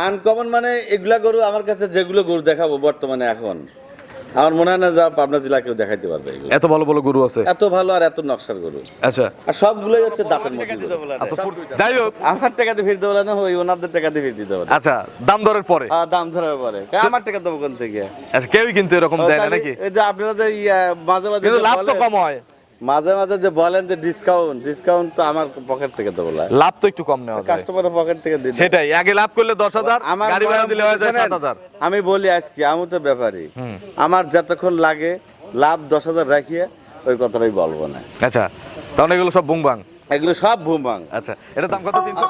Uncommon মানে এগুলা গরু আমার কাছে যেগুলো গরু দেখাবো বর্তমানে এখন। আমার মনে হয় না যা পাবনা জেলা কেউ দেখাইতে পারবে এত ভালো ভালো গরু আছে? এত ভালো আর এত নকশার গরু। আচ্ছা। আর সবগুলোই হচ্ছে দাঁতের মধ্যে এত পুর- যাই হোক। আমার টাকাতে ফিরতে বলে না। ওই ওনাদের টাকাতে ফিরে দিতে বলে আচ্ছা দাম দরের পরে। দাম ধরার পরে। আমার টাকা দেবো কোন থেকে? আচ্ছা কেউই কিন্তু এরকম দেয় না নাকি? এই যে আপনারা যে মাঝে মাঝে লাভ তো কম হয়। মাঝে মাঝে যে বলেন যে ডিসকাউন্ট ডিসকাউন্ট তো আমার পকেট থেকে দেবো লাভ তো একটু কম নেওয়া কাস্টমারের পকেট থেকে দিন সেটাই আগে লাভ করলে দশ হাজার আমার গাড়ি ভাড়া দিলে হয়ে যায় সাত হাজার। আমি বলি আজকে আমি তো ব্যাপারী। আমার যতক্ষণ লাগে লাভ দশ হাজার রাখিয়ে ওই কথাটাই বলব না। আচ্ছা তাহলে এগুলো সব বুংবাং এগুলো সব ভুমবাং আচ্ছা এটা দাম কত? তিনশো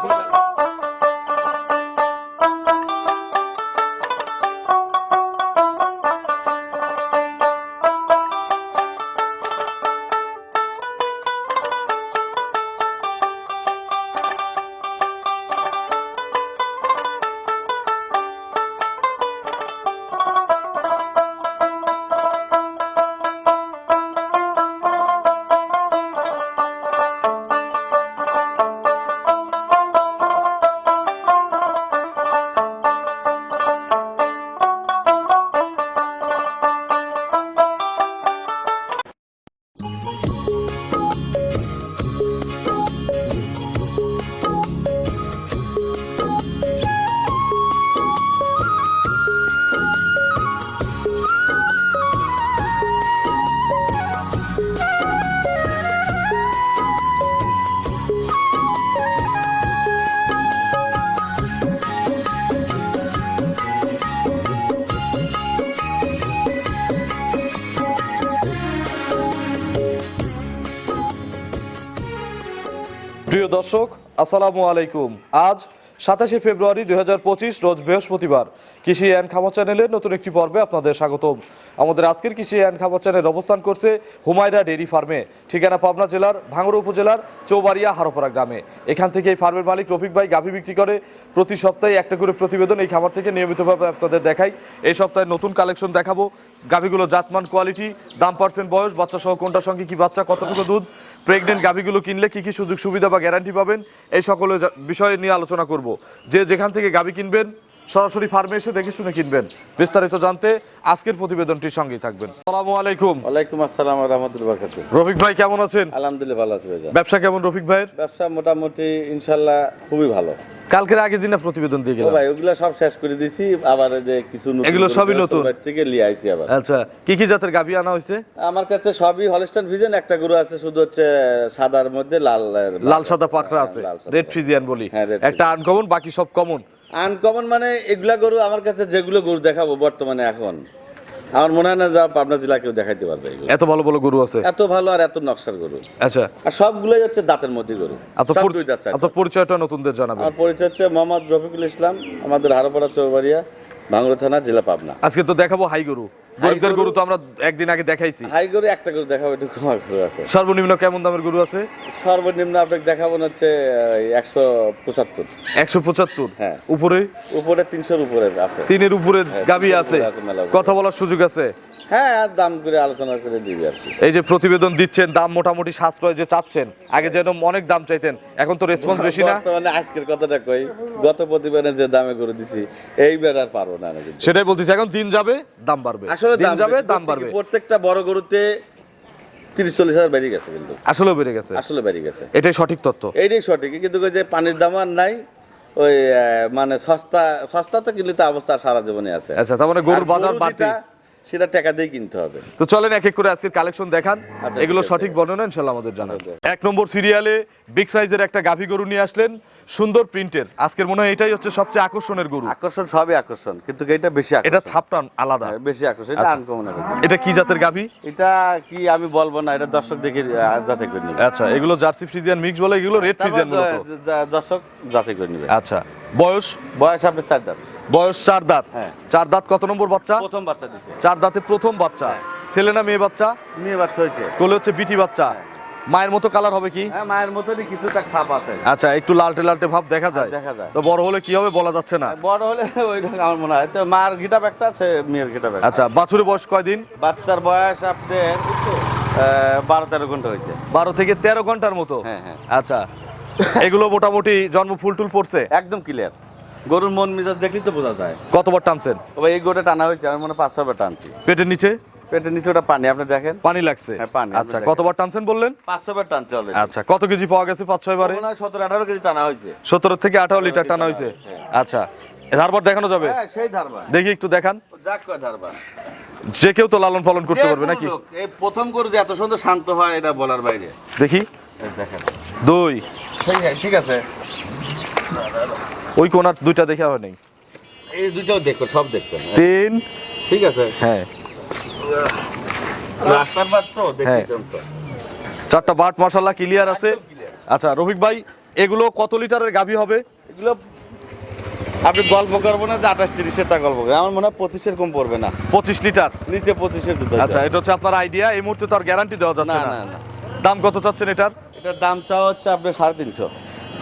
প্রিয় দর্শক, আসসালামু আলাইকুম। আজ সাতাশে ফেব্রুয়ারি দু হাজার পঁচিশ, রোজ বৃহস্পতিবার কৃষি অ্যান্ড খামার চ্যানেলের নতুন একটি পর্বে আপনাদের স্বাগতম। আমাদের আজকের কৃষি অ্যান্ড খামার চ্যানেল অবস্থান করছে হুমায়রা ডেইরি ফার্মে, ঠিকানা পাবনা জেলার ভাঙড়া উপজেলার চৌবাড়িয়া হারোপাড়া গ্রামে। এখান থেকে এই ফার্মের মালিক রফিক ভাই গাভী বিক্রি করে প্রতি সপ্তাহে একটা করে প্রতিবেদন এই খামার থেকে নিয়মিতভাবে আপনাদের দেখাই। এই সপ্তাহে নতুন কালেকশন দেখাবো। গাভীগুলো জাতমান কোয়ালিটি দাম পার্সেন্ট বয়স বাচ্চা সহ কোনটার সঙ্গে কি বাচ্চা, কতটুকু দুধ প্রেগনেন্ট গাভীগুলো কিনলে কি কি সুযোগ সুবিধা বা গ্যারান্টি পাবেন? এই সকল বিষয় নিয়ে আলোচনা করব। যে যেখান থেকে গাভী কিনবেন সরাসরি ফার্মে এসে দেখে শুনে কিনবেন। বিস্তারিত জানতে আজকের প্রতিবেদনটির সঙ্গেই থাকবেন। আসসালামু আলাইকুম। ওয়ালাইকুম আসসালাম রহমতুল্লাহ বরকাত রফিক ভাই কেমন আছেন? আলহামদুলিল্লাহ ভালো আছে ভাইজান। ব্যবসা কেমন রফিক ভাইয়ের? ব্যবসা মোটামুটি ইনশাল্লাহ খুবই ভালো। কালকের আগের দিনে প্রতিবেদন দিয়ে গেলাম। ভাই ওগুলা সব শেষ করে দিছি আবার এই যে কিছু নতুন এগুলো সবই নতুন? থেকে লিয়ে আইছি আবার। আচ্ছা কি কি জাতের গাভী আনা হয়েছে আমার কাছে সবই হলস্টাইন ভিজন একটা গরু আছে শুধু হচ্ছে সাদার মধ্যে লাল লাল সাদা পাকড়া আছে রেড ফ্রিজিয়ান বলি। হ্যাঁ, একটা আনকমন বাকি সব কমন? আনকমন মানে এগুলা গরু আমার কাছে যেগুলো গরু দেখাবো বর্তমানে এখন। আমার মনে হয় না যা পাবনা জেলা কেউ দেখাইতে পারবে এত ভালো ভালো গরু আছে? এত ভালো আর এত নকশার গরু। আচ্ছা। আর সবগুলোই হচ্ছে দাঁতের মধ্যে গরু। আপনার পরিচয়টা নতুনদের জানাবেন। আমার পরিচয় হচ্ছে মোহাম্মদ রফিকুল ইসলাম আমাদের হারপাড়া চৌবাড়িয়া ভাঙ্গুড়া থানা জেলা পাবনা। আজকে তো দেখাবো হাই গরু। গরিবদের গরু তো আমরা একদিন আগে দেখাইছি। হাই গরু একটা গরু দেখাবো একটু কমা গরু আছে। সর্বনিম্ন কেমন দামের গরু আছে? সর্বনিম্ন আপনাকে দেখাবো হচ্ছে একশো পঁচাত্তর। একশো পঁচাত্তর? হ্যাঁ। উপরে? উপরে তিনশোর উপরে আছে। তিনের উপরে হ্যাঁ, গাবি আছে। কথা বলার সুযোগ আছে? হ্যাঁ দাম করে আলোচনা করে দিবি আর এই যে প্রতিবেদন দিচ্ছেন দাম মোটামুটি সাশ্রয় যে চাচ্ছেন আগে যেন অনেক দাম চাইতেন এখন তো রেসপন্স বেশি না। বর্তমানে আজকের কথাটা কই গত প্রতিবেদনে যে দামে করে দিছি এইবার আর পারব না সেটাই বলতেছি এখন দিন যাবে দাম বাড়বে। আসলে দিন যাবে দাম বাড়বে। প্রত্যেকটা বড় গরুতে তিরিশ চল্লিশ হাজার বেরিয়ে গেছে কিন্তু। আসলেও বেড়ে গেছে। আসলে বেরিয়ে গেছে। এটাই সঠিক তথ্য এইটাই সঠিক। কিন্তু যে পানির দাম আর নাই ওই মানে সস্তা সস্তা তো কিনলে তো অবস্থা সারা জীবনে আছে। আচ্ছা তার মানে গরুর বাজার বাড়তি। সেটা টাকা দিয়ে কিনতে হবে। তো চলেন এক এক করে আজকের কালেকশন দেখান। আচ্ছা, এগুলো সঠিক বর্ণনা ইনশাল্লাহ আমাদের জানাবেন আচ্ছা। এক নম্বর সিরিয়ালে বিগ সাইজের একটা গাভী গরু নিয়ে আসলেন। সুন্দর প্রিন্টের। আজকের মনে হয় এটাই হচ্ছে সবচেয়ে আকর্ষণের গরু। আকর্ষণ সবই আকর্ষণ কিন্তু এটা বেশি এটা ছাপটা আলাদা। হ্যাঁ, বেশি আকর্ষণ এটা আচ্ছা। আনকমন আকর্ষণ। এটা কি জাতের গাভী? এটা কি আমি বলব না এটা দর্শক দেখে যাচাই করে নেবে। আচ্ছা এগুলো জার্সি ফ্রিজিয়ান মিক্স বলে এগুলো রেড ফ্রিজিয়ান মূলত। দর্শক যাচাই করে নেবে। আচ্ছা বয়স? বয়স আপনি চার দাঁত। বয়স চার দাঁত। হ্যাঁ। চার দাঁত কত নম্বর বাচ্চা? প্রথম বাচ্চা দিছে। চার দাঁতে প্রথম বাচ্চা। ছেলে না মেয়ে বাচ্চা? মেয়ে বাচ্চা হয়েছে। কোলে হচ্ছে বিটি বাচ্চা। মায়ের মতো কালার হবে কি? হ্যাঁ মায়ের মতনই কিছুটা ছাপ আছে। আচ্ছা একটু লালটে লালটে ভাব দেখা যায়? দেখা যায়। তো বড় হলে কি হবে বলা যাচ্ছে না? বড় হলে ওই আমার মনে হয়। তো মার গিটাপ একটা আছে মেয়ের গিটাপ একটা আচ্ছা বাছুরের বয়স কয়দিন? বাচ্চার বয়স আপনার বারো তেরো ঘণ্টা হয়েছে। বারো থেকে তেরো ঘণ্টার মতো? হ্যাঁ, হ্যাঁ। আচ্ছা এগুলো মোটামুটি জন্ম ফুল টুল পড়ছে? একদম ক্লিয়ার গরুর মন মেজাজ দেখলেই তো বোঝা যায়। কতবার টানছেন? এই গোটা টানা হয়েছে আমি মনে হয় পাঁচ ছবার টানছি। পেটের নিচে? পেটের নিচে ওটা পানি আপনি দেখেন? পানি লাগছে? হ্যাঁ, পানি, আচ্ছা কতবার টানছেন বললেন? পাঁচ ছবার টানছে অলরেডি আচ্ছা কত কেজি পাওয়া গেছে পাঁচ ছয় বারে? হয় সতেরো আঠারো কেজি টানা হয়েছে। সতেরো থেকে আঠারো লিটার টানা হয়েছে। আচ্ছা ধারবার দেখানো যাবে? হ্যাঁ সেই ধারবা দেখি একটু দেখান। যাক কয় ধারবা যে কেউ তো লালন পালন করতে পারবে নাকি? এই প্রথম করে যে এত সুন্দর শান্ত হয় এটা বলার বাইরে। দেখি। দেখেন। দুই। ঠিক আছে, ওই কোনার দুইটা দেখে হবে নেই এই দুইটাও দেখো সব দেখবেন তিন। ঠিক আছে। হ্যাঁ। রাস্তার বাদ তো দেখতেছেন তো। চারটা বাট মশাল্লা ক্লিয়ার আছে। আচ্ছা রফিক ভাই এগুলো কত লিটারের গাভী হবে? এগুলো আপনি গল্প করব না যে আঠাশ তিরিশের তা গল্প করব। আমার মনে হয় পঁচিশের কম পড়বে না। পঁচিশ লিটার? নিচে পঁচিশের দুধ আচ্ছা এটা হচ্ছে আপনার আইডিয়া এই মুহূর্তে তো আর গ্যারান্টি দেওয়া যাচ্ছে না। দাম কত চাচ্ছেন এটার? এটার দাম চাওয়া হচ্ছে আপনার সাড়ে তিনশো।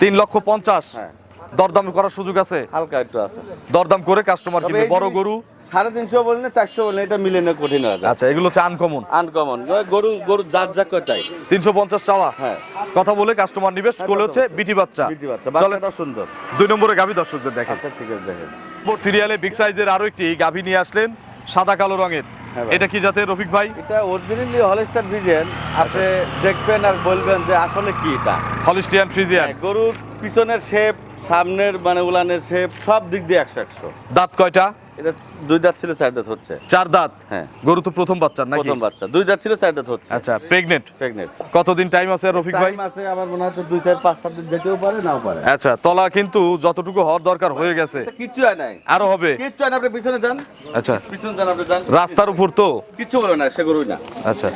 তিন লক্ষ পঞ্চাশ। হ্যাঁ। দরদাম করার সুযোগ আছে? হালকা একটু আছে। দরদাম করে কাস্টমার কিনবে। বড় গরু? সাড়ে তিনশো বললে চারশো বললে এটা মিলে না কঠিন হয়ে আচ্ছা এগুলো হচ্ছে আনকমন আনকমন গরু গরু জাত জাত করে তাই তিনশো পঞ্চাশ চাওয়া। হ্যাঁ। কথা বলে কাস্টমার নিবে করলে হচ্ছে বিটি বাচ্চা। বিটি বাচ্চা চলে বাচ্চাটা সুন্দর। দুই নম্বরে গাভী দর্শকদের দেখেন। আচ্ছা ঠিক আছে দেখেন। সিরিয়ালে বিগ সাইজের আরও একটি গাভী নিয়ে আসলেন সাদা কালো রঙের। হ্যাঁ এটা কি জাতের রফিক ভাই? এটা অরিজিনালি হলস্টার ভিজেন আপনি দেখবেন আর বলবেন যে আসলে কি এটা। হলিস্টিয়ান ফ্রিজিয়ান হ্যাঁ, গরুর পিছনের শেপ সামনের মানে উলানের শেপ সব দিক দিয়ে একশো একশো। দাঁত কয়টা? এটা দুই দাঁত ছিল চার দাঁত হচ্ছে। চার দাঁত? হ্যাঁ। গরু তো প্রথম বাচ্চা নাকি? প্রথম বাচ্চা। দুই দাঁত ছিল চার দাঁত হচ্ছে। আচ্ছা প্রেগনেন্ট প্রেগনেন্ট কতদিন টাইম আছে রফিক ভাই? টাইম আছে আবার মনে হচ্ছে দুই চার পাঁচ সাত দিন যেতেও পারে নাও পারে। আচ্ছা তলা কিন্তু যতটুকু হওয়ার দরকার হয়ে গেছে। কিচ্ছু হয় নাই। আরও হবে? কিচ্ছু হয় না আপনি পিছনে যান। আচ্ছা। পিছনে যান আপনি যান। রাস্তার উপর তো? কিচ্ছু বলবে না সে গরুই না। আচ্ছা।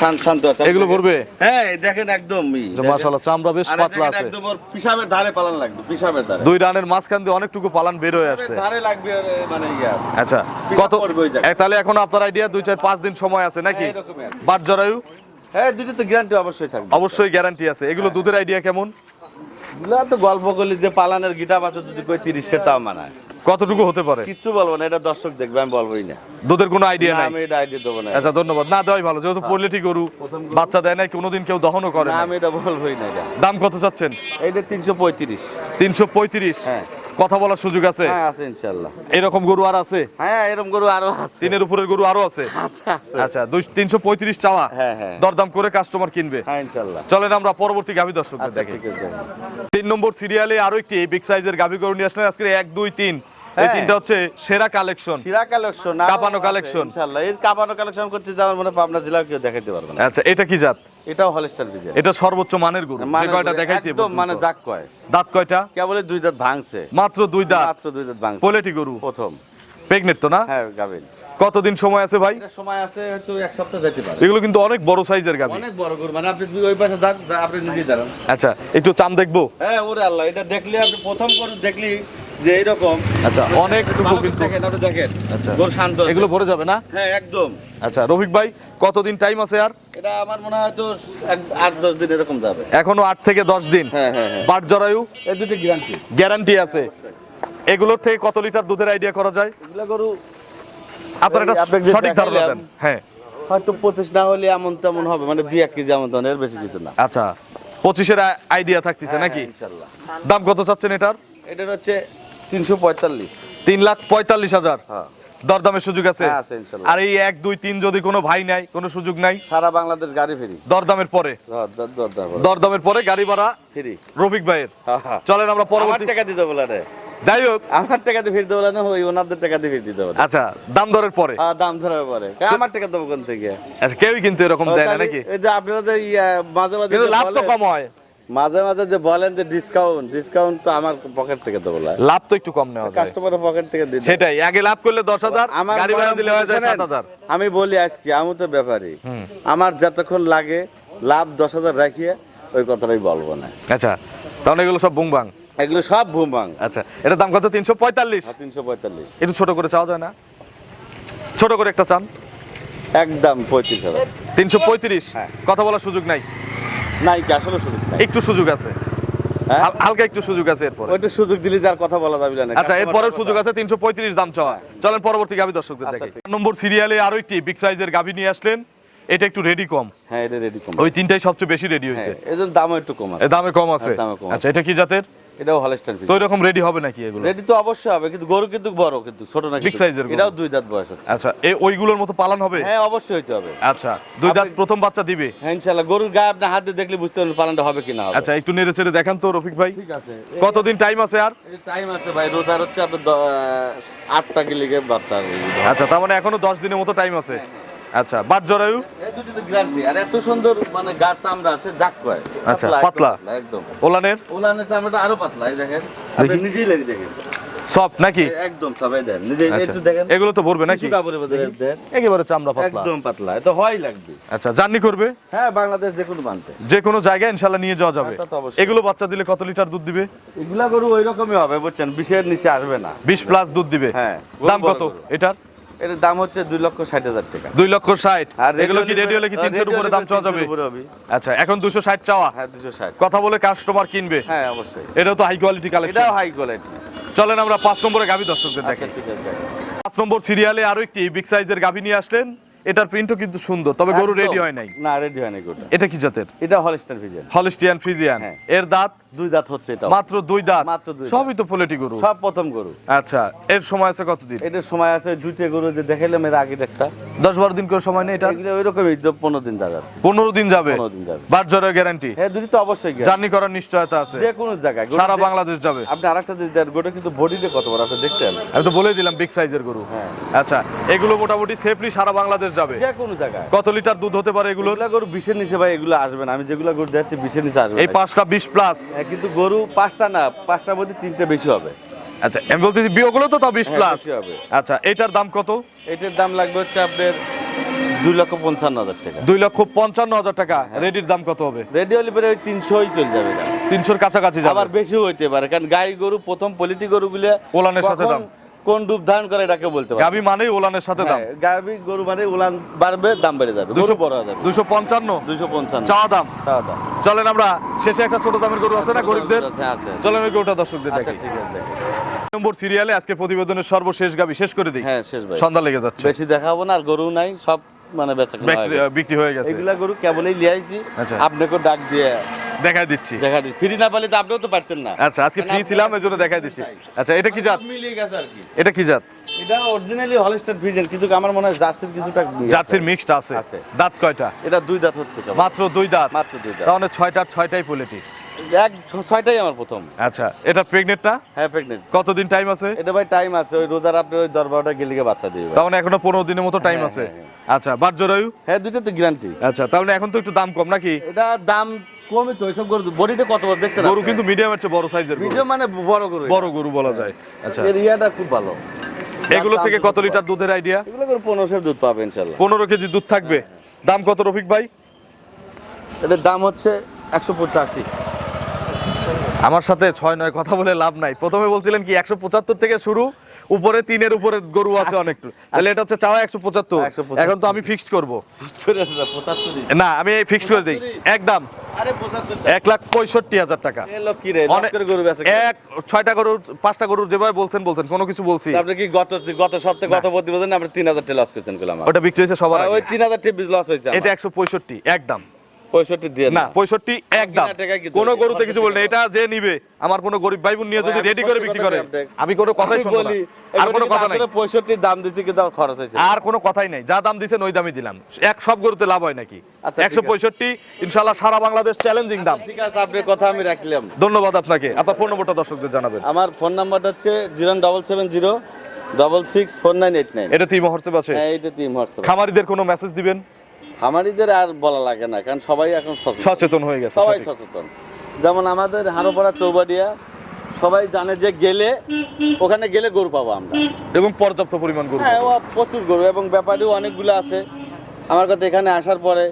শান্ত আছে এগুলো ভরবে? হ্যাঁ দেখেন একদম মাশাআল্লাহ চামড়া বেশ পাতলা আছে। একদম ওর পিসাবের ধারে পালান লাগবে পিসাবের ধারে। দুই রানের মাঝখান দিয়ে অনেকটুকু পালান বের হয়ে ধারে লাগবে মানে আচ্ছা কত তাহলে এখন আপনার আইডিয়া দুই চার পাঁচ দিন সময় আছে নাকি? হ্যাঁ। বাট জরায়ু? হ্যাঁ দুটো তো গ্যারান্টি অবশ্যই থাকবে। অবশ্যই গ্যারান্টি আছে। এগুলো দুধের আইডিয়া কেমন? তো গল্প করলি যে পালানের গিটার আছে যদি কই তিরিশে তাও মানায়। কতটুকু হতে পারে? কিচ্ছু বলব না এটা দর্শক দেখবে আমি বলবোই না। দুধের কোনো আইডিয়া নাই? আমি এটা আইডিয়া দেবো না। আচ্ছা ধন্যবাদ। না দেওয়াই ভালো যেহেতু পোলেটি গরু বাচ্চা দেয় নাই কোনোদিন কেউ দহনও করে না না আমি এটা বলবোই না এটা। দাম কত চাচ্ছেন? এইটা তিনশো পঁয়ত্রিশ। তিনশো পঁয়ত্রিশ? হ্যাঁ। কথা বলার সুযোগ আছে? হ্যাঁ আছে ইনশাল্লাহ এরকম গরু আর আছে? হ্যাঁ এরকম গরু আরও আছে। তিনের উপরের গরু আরও আছে? আচ্ছা দুই তিনশো পঁয়ত্রিশ চাওয়া? হ্যাঁ, হ্যাঁ। দরদাম করে কাস্টমার কিনবে? হ্যাঁ ইনশাল্লাহ চলেন আমরা পরবর্তী গাভী দর্শকদের আচ্ছা দেখি। ঠিক আছে। তিন নম্বর সিরিয়ালে আরও একটি বিগ সাইজের গাভী গরু নিয়ে আসলেন। আজকে এক দুই তিন। এই হ্যাঁ। তিনটা হচ্ছে সেরা কালেকশন। সিরা কালেকশন কাপানো collection। ইনশাল্লাহ এই কাপানো কালেকশন করছে যে আমার মনে পাবনা জেলা কেউ দেখাইতে পারবে না। আচ্ছা এটা কি জাত? এটাও হলস্টার বিজে এটা সর্বোচ্চ মানের গরু। যে কয়টা দেখাইছি একদম মানে যাক কয়? দাঁত কয়টা? কেবল দুই দাঁত ভাঙছে। মাত্র দুই দাঁত। মাত্র দুই দাঁত ভাঙছে। পোলেটি গরু। প্রথম। প্রেগনেন্ট তো না? হ্যাঁ গাবিন কতদিন সময় আছে ভাই? সময় আছে হয়তো এক সপ্তাহ যেতে পারে। এগুলো কিন্তু অনেক বড় সাইজের গাভী। অনেক বড় গরু মানে আপনি ওই পাশে আপনি নিজেই দাঁড়ান। আচ্ছা একটু চাম দেখব? হ্যাঁ ওরে আল্লাহ এটা দেখলে আপনি প্রথম গরু দেখলি যে এইরকম। আচ্ছা ভালো দেখেন আপনি দেখেন। আচ্ছা। শান্ত। এগুলো ভরে যাবে না? হ্যাঁ একদম। আচ্ছা রফিক ভাই কতদিন টাইম আছে আর? এটা আমার মনে হয় তো আট দশ দিন এরকম যাবে। এখনও আট থেকে দশ দিন। হ্যাঁ হ্যাঁ হ্যাঁ। বাট জরায়ু? এই দুটো গ্যারান্টি গ্যারান্টি আছে। এগুলোর থেকে কত লিটার দুধের আইডিয়া করা যায়? এগুলো গরু আপনার এই এটা সঠিক ধারণা দেন। হ্যাঁ। হয়তো পঁচিশ না হলে এমন তেমন হবে মানে দুই এক কেজি এমন তেমন এর বেশি কিছু না। আচ্ছা পঁচিশের আইডিয়া থাকতেছে নাকি? হ্যাঁ, ইনশাল্লাহ। দাম কত চাচ্ছেন এটার? এটার হচ্ছে তিনশো পঁয়তাল্লিশ। তিন লাখ পঁয়তাল্লিশ হাজার। হ্যাঁ। দরদামের সুযোগ আছে? হ্যাঁ, আছে ইনশাল্লাহ। আর এই এক দুই তিন যদি কোনো ভাই নাই কোনো সুযোগ নাই সারা বাংলাদেশ গাড়ি ফেরি। দরদামের পরে। ধর, ধর, ধর, ধর, ধর। দরদামের পরে গাড়ি ভাড়া ফ্রি। রফিক ভাইয়ের। হ্যাঁ। চলেন আমরা পরবর্তী টাকা দিতে বলে যাই হোক। আমার টাকা দিয়ে ফিরতে বলে না ওই ওনাদের টাকা দিয়ে ফিরে দিতে বলে আচ্ছা দাম দরের পরে। দাম ধরার পরে। আমার টাকা দেবো কোন থেকে? আচ্ছা কেউই কিন্তু এরকম দেয় না নাকি? এই যে আপনারা যে মাঝে মাঝে কিন্তু লাভ তো কম হয়। মাঝে মাঝে যে বলেন যে ডিসকাউন্ট ডিসকাউন্ট তো আমার পকেট থেকে দেবো লাভ তো একটু কম নেওয়া কাস্টমারের পকেট থেকে দিতে। সেটাই আগে লাভ করলে দশ হাজার আমার গাড়ি ভাড়া দিলে হয়ে যায় সাত হাজার। আমি বলি আজকে আমি তো ব্যাপারী। আমার যতক্ষণ লাগে লাভ দশ হাজার রাখিয়ে ওই কথাটাই বলব না। আচ্ছা তাহলে এগুলো সব বুংবাং এগুলো সব ভুমাং আচ্ছা এটার দাম কত? তিনশো পঁয়তাল্লিশ? তিনশো পঁয়তাল্লিশ। একটু ছোট করে চাওয়া যায় না? ছোট করে একটা চান? একদম পঁয়ত্রিশ হাজার। তিনশো পঁয়ত্রিশ? হ্যাঁ। কথা বলার সুযোগ নাই। কি আসলে সুযোগ একটু সুযোগ আছে। হ্যাঁ? হালকা একটু সুযোগ আছে এরপরে। ওইটা সুযোগ দিলে যার কথা বলা যাবে না। আচ্ছা এরপরে সুযোগ আছে তিনশো পঁয়ত্রিশ দাম চাওয়া। চলেন পরবর্তী গাবি দর্শকদের আচ্ছা, দেখে। নম্বর সিরিয়ালে আরও একটি বিগ সাইজের গাভী নিয়ে আসলেন। এটা একটু রেডি কম। হ্যাঁ এটা রেডি কম। ওই তিনটাই সবচেয়ে বেশি রেডি হয়েছে। এজন্য দামও একটু কম আছে। দামে কম আছে। আচ্ছা এটা কি জাতের? এটাও হলস্টাইন তো এরকম রেডি হবে নাকি এগুলো? রেডি তো অবশ্যই হবে কিন্তু গরু কিন্তু বড় কিন্তু ছোট না এর গরু। এটাও দুই দাঁত বয়স হচ্ছে। আচ্ছা এই ওইগুলোর মতো পালন হবে? হ্যাঁ অবশ্যই হবে। আচ্ছা দুই দাঁত প্রথম বাচ্চা দিবে? হ্যাঁ ইনশাল্লাহ গরুর গায়ে আপনি হাত দেখলে বুঝতে পারবেন পালনটা হবে কি না হবে। আচ্ছা একটু নেড়ে চেড়ে দেখান তো রফিক ভাই। ঠিক আছে। কতদিন টাইম আছে আর? টাইম আছে ভাই রোজার হচ্ছে আপনার আটটা গিলিগে বাচ্চা। আচ্ছা তার মানে এখনও দশ দিনের মতো টাইম আছে। আচ্ছা বাট জরায়ু? এই দুটি গ্যারান্টি। আর এত সুন্দর মানে গাছ চামড়া আছে জাক কয়। আচ্ছা, পাতলা। একদম ওলানের? ওলানের চামড়াটা আরও পাতলা এই দেখেন। আপনি নিজেই লেগে দেখেন। সফট নাকি? একদম সবাই দেন। নিজে আচ্ছা। একটু দেখেন। এগুলো তো ভরবে নাকি? কিছু কাপড়ের একেবারে চামড়া পাতলা। একদম পাতলা এটা হয় লাগবে। আচ্ছা জার্নি করবে? হ্যাঁ বাংলাদেশ যে কোনো মানতে যে কোনো জায়গায় ইনশাল্লাহ নিয়ে যাওয়া যাবে। অবশ্যই। এগুলো বাচ্চা দিলে কত লিটার দুধ দিবে? এগুলা গরু ওই রকমই হবে বুঝছেন? বিশের নিচে আসবে না। বিশ প্লাস দুধ দিবে। হ্যাঁ, দাম কত। এটার? এটার দাম হচ্ছে দুই লক্ষ ষাট হাজার টাকা। দুই লক্ষ ষাট? আর এগুলো কি রেডিও কি তিনশোর উপরে দাম চাওয়া যাবে? 300 উপরে হবে। আচ্ছা এখন দুশো ষাট চাওয়া? হ্যাঁ দুশো ষাট। কথা বলে কাস্টমার কিনবে। হ্যাঁ অবশ্যই। এটাও তো হাই কোয়ালিটি কালেকশন এটাও হাই কোয়ালিটি চলেন আমরা পাঁচ নম্বরে গাভী দর্শকদের আচ্ছা দেখেন পাঁচ নম্বর সিরিয়ালে আরও একটি বিগ সাইজের গাভী নিয়ে আসলেন। এটার প্রিন্টও কিন্তু সুন্দর তবে গরু একদম। রেডি হয় নাই। না রেডি হয় নাই এটা কি জাতের? এটা হলস্টার ভিজন হলিস্টিয়ান ফ্রিজিয়ান হ্যাঁ। এর দাঁত দুই দাঁত হচ্ছে এটা মাত্র দুই দাঁত? মাত্র দুই সবই তো পোলেটি গরু? সব প্রথম গরু। আচ্ছা এর সময় আছে কতদিন? এটার সময় আছে দুইটা গরু যে দেখাইলাম এর আগে একটা। দশ বারো দিন করে সময় নেই এটা? ওই রকমই পনেরো দিন যাবে। পনেরো দিন যাবে? পনেরো দিন যাবে। বার জ্বরের গ্যারান্টি হ্যাঁ দুটি তো অবশ্যই জার্নি করার নিশ্চয়তা আছে। যে কোনো জায়গায় সারা বাংলাদেশ যাবে। আপনি আরেকটা জিনিস দেন গোটা কিন্তু বডিতে কত বড় আপনি দেখতেন আমি তো বলে দিলাম বিগ সাইজের গরু। হ্যাঁ। আচ্ছা এগুলো মোটামুটি সেফলি সারা বাংলাদেশ যাবে? যে কোনো জায়গায়। কত লিটার দুধ হতে পারে এগুলো এগুলা গরু বিশের নিচে ভাই এগুলো আসবে না। আমি যেগুলো গরু যাচ্ছি বিশের নিচে আসবে এই পাঁচটা বিশ প্লাস কিন্তু গরু পাঁচটা না পাঁচটার মধ্যে তিনটা বেশি হবে আচ্ছা আমি বলতেছি বিয়োগুলো তো তাও বিশ হ্যাঁ, প্লাস বেশি হবে। আচ্ছা এটার দাম কত এটার দাম লাগবে হচ্ছে আপনার দুই লক্ষ পঞ্চান্ন হাজার টাকা দুই লক্ষ পঞ্চান্ন হাজার টাকা হ্যাঁ। রেডির দাম কত হবে রেডি হলে পরে ওই তিনশোই চলে যাবে। তিনশোর কাছাকাছি যাবে আবার বেশি হইতে পারে কারণ গাই গরু প্রথম পলিটি গরুগুলো পোলানের সাথে দাম। কোন রূপ ধারণ করে এটাকে বলতে পারে গাবি মানেই ওলানের সাথে দাম। হ্যাঁ, গাভী গরু মানে উলান বাড়বে দাম বেড়ে যাবে। দুশো বড় যাবে দুশো পঞ্চান্ন? দুশো পঞ্চান্ন। চাওয়া দাম। তাও দাম। চলেন আমরা শেষে একটা ছোট দামের গরু আছে না গরিবদের। চলেন ওই গরুটা দর্শকদের আচ্ছা দেখি ঠিক আছে নম্বর সিরিয়ালে আজকে প্রতিবেদনের সর্বশেষ গাবি শেষ করে দিই। হ্যাঁ শেষ ভাই। সন্ধ্যা লেগে যাচ্ছে। বেশি দেখাবো না আর গরু নাই সব মানে বেচা বিক্রি- হয়ে গেছে। এগুলা গরু কেবলই লিয়াইছি আচ্ছা। আপনাকে ডাক দিয়ে দেখাই দিচ্ছি। দেখা দিচ্ছি। ফ্রি না পেলে তো আপনিও তো পারতেন না। আচ্ছা আজকে ফ্রি ছিলাম এর জন্য দেখা দিচ্ছি আচ্ছা এটা কি জাত? মিলে মিলিয়ে গেছে আর কি। এটা কি জাত? এটা অরিজিনালি হলস্টার ফ্রিজেন কিন্তু আমার মনে হয় জার্সির কিছুটা জার্সির মিক্সড আছে। আছে। দাঁত কয়টা? এটা দুই দাঁত হচ্ছে মাত্র দুই দাঁত। মাত্র দুই দাঁত। তাহলে ছয়টা ছয়টাই পোলেটি এক ছয়টাই আমার প্রথম। আচ্ছা এটা প্রেগনেন্ট না? হ্যাঁ প্রেগনেন্ট কতদিন টাইম আছে? এটা ভাই টাইম আছে ওই রোজার আপনি ওই দশ বারোটা গেলিকে বাচ্চা দিবে ভাই। তাহলে এখনও পনেরো দিনের মতো টাইম হ্যাঁ, আছে? হ্যাঁ, আচ্ছা বাট জরায়ু হ্যাঁ দুইটা তো গ্যারান্টি আচ্ছা তাহলে এখন তো একটু দাম কম নাকি? এটা দাম কমই তো ওইসব গরু বডিতে কত বড় দেখছেন গরু কিন্তু মিডিয়ামের চেয়ে বড় সাইজের ভিডিও মানে বড় গরু বড় গরু বলা যায়। আচ্ছা। এর ইয়াটা খুব ভালো। এগুলো থেকে কত লিটার দুধের আইডিয়া এগুলো করে পনেরোশোর দুধ পাবে ইনশাল্লাহ পনেরো কেজি দুধ থাকবে। দাম কত রফিক ভাই? এটার দাম হচ্ছে একশো পঁচাশি। আমার সাথে ছয় নয় কথা বলে লাভ নাই। প্রথমে বলছিলেন কি একশো পঁচাত্তর থেকে শুরু উপরে তিনের উপরে গরু আছে অনেক। তাহলে এটা হচ্ছে চাওয়া একশো পঁচাত্তর। এখন তো আমি ফিক্সড করব। না আমি ফিক্সড করে দিই। একদম। এক লাখ পঁয়ষট্টি হাজার টাকা। এক ছয়টা গরুর পাঁচটা গরুর যেভাবে বলছেন বলছেন কোনো কিছু বলছি। আপনি কি গত গত সপ্তাহে গত প্রতিবেদন আপনি তিন হাজার টাকা লস করছেন ওটা বিক্রি হয়েছে সবার ওই তিন হাজার টাকা লস হয়েছে এটা একশো পঁয়ষট্টি একদম। পঁয়ষট্টি দিয়ে না কিনা টাকায় কি কোনো ধরবে? গরুতে কিছু বললে এটা যে নিবে আমার কোনো গরিব ভাই বোন নিয়ে যদি রেডি করে বিক্রি করে আমি কোনো কথাই শুনব না। আর কোনো কথা নাই। পঁয়ষট্টির দাম দিচ্ছি কিন্তু আমার খরচ হয়েছে আর কোনো কথাই নাই যা দাম দিছেন ওই দামই দিলাম। এক সব গরুতে লাভ হয় নাকি? আচ্ছা, সারা বাংলাদেশ চ্যালেঞ্জিং দাম। ঠিক আছে আপনার কথা আমি রাখলাম। ধন্যবাদ আপনাকে। আপনার ফোন নম্বরটা দর্শকদের জানাবেন। আমার ফোন নাম্বারটা হচ্ছে double six four nine eight nine এটা তিন মহর্ষে আছে। হ্যাঁ এইটা তিন হোয়াটসঅ্যাপ খামারিদের কোনো মেসেজ দিবেন? খামারিদের আর বলা লাগে না কারণ সবাই এখন সচেতন। সচেতন হয়ে গেছে সবাই সচেতন। যেমন আমাদের হারোপাড়া চৌবাড়িয়া সবাই জানে যে গেলে ওখানে গেলে গরু পাবো আমরা। এবং পর্যাপ্ত পরিমাণ গরু হ্যাঁ প্রচুর গরু এবং ব্যাপারেও অনেকগুলো আছে। আমার কথা এখানে আসার পরে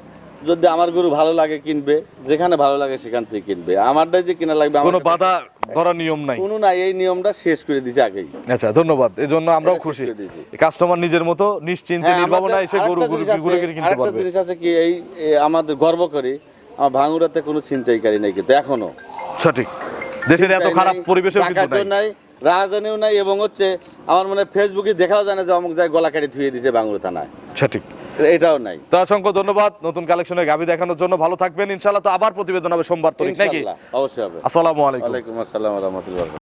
যদি আমার গরু ভালো লাগে কিনবে যেখানে ভালো লাগে সেখান থেকে কিনবে। আমারটাই যে কিনা লাগবে আমার কোনো বাধা ধরার নিয়ম নাই। কোনো না এই নিয়মটা শেষ করে দিছে আগেই। আচ্ছা ধন্যবাদ। এই জন্য আমরাও খুশি। কাস্টমার নিজের মতো নিশ্চিন্তে হ্যাঁ, নির্ভাবনা এসে গরু আরেকটা গরু ঘুরে কিনতে আরেকটা পারবে। জিনিস আছে কি এই আমাদের গর্ব করি আমার ভাঙুরাতে কোনো ছিনতাইকারী নাই কিন্তু এখনও। সঠিক। দেশের এত খারাপ নাই, পরিবেশেও কিন্তু নাই। নাই রাজধানীও নাই এবং হচ্ছে আমার মনে ফেসবুকে দেখাও জানে যে অমুক জায়গায় গলা কাটি ধুয়ে দিছে বাংলো থানায়। সঠিক। এটাও নাই। তো অসংখ্য ধন্যবাদ নতুন কালেকশনের গাভি দেখানোর জন্য। ভালো থাকবেন ইনশাল্লাহ তো আবার প্রতিবেদন হবে সোমবার তো নাকি? অবশ্যই হবে। আসসালামু আলাইকুম। ওয়ালাইকুম আসসালাম রহমতুল্লাহ